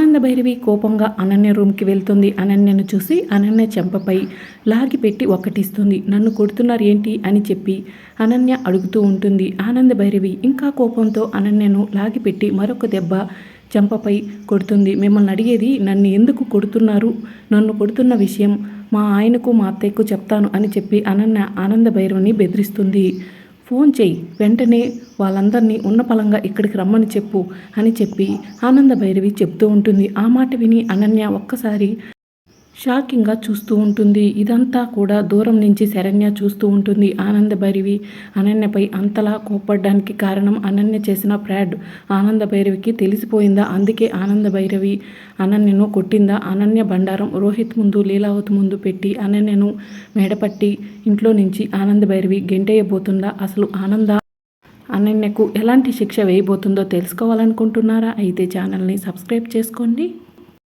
ఆనంద భైరవి కోపంగా అనన్య రూమ్కి వెళ్తుంది. అనన్యను చూసి అనన్య చెంపపై లాగిపెట్టి ఒక్కటిస్తుంది. నన్ను కొడుతున్నారు ఏంటి? అని చెప్పి అనన్య అడుగుతూ ఉంటుంది. ఆనంద భైరవి ఇంకా కోపంతో అనన్యను లాగిపెట్టి మరొక దెబ్బ చెంపపై కొడుతుంది. మిమ్మల్ని అడిగేది నన్ను ఎందుకు కొడుతున్నారు? నన్ను కొడుతున్న విషయం మా ఆయనకు మా అత్తయ్యకు చెప్తాను అని చెప్పి అనన్య ఆనంద భైరవిని బెదిరిస్తుంది. ఫోన్ చేయి వెంటనే వాళ్ళందరినీ ఉన్న పలంగా ఇక్కడికి రమ్మని చెప్పు అని చెప్పి ఆనంద భైరవి చెప్తూ ఉంటుంది. ఆ మాట విని అనన్య ఒక్కసారి షాకింగ్గా చూస్తూ ఉంటుంది. ఇదంతా కూడా దూరం నుంచి శరణ్య చూస్తూ ఉంటుంది. ఆనందభైరవి అనన్యపై అంతలా కోప్పడడానికి కారణం అనన్య చేసిన ప్రాడ్ ఆనంద భైరవికి తెలిసిపోయిందా? అందుకే ఆనంద భైరవి అనన్యను కొట్టిందా? అనన్య బండారం రోహిత్ ముందు లీలావతి ముందు పెట్టి అనన్యను మేడపట్టి ఇంట్లో నుంచి ఆనంద భైరవి గెంటేయబోతుందా? అసలు ఆనంద అనన్యకు ఎలాంటి శిక్ష వేయబోతుందో తెలుసుకోవాలనుకుంటున్నారా? అయితే ఛానల్ని సబ్స్క్రైబ్ చేసుకోండి.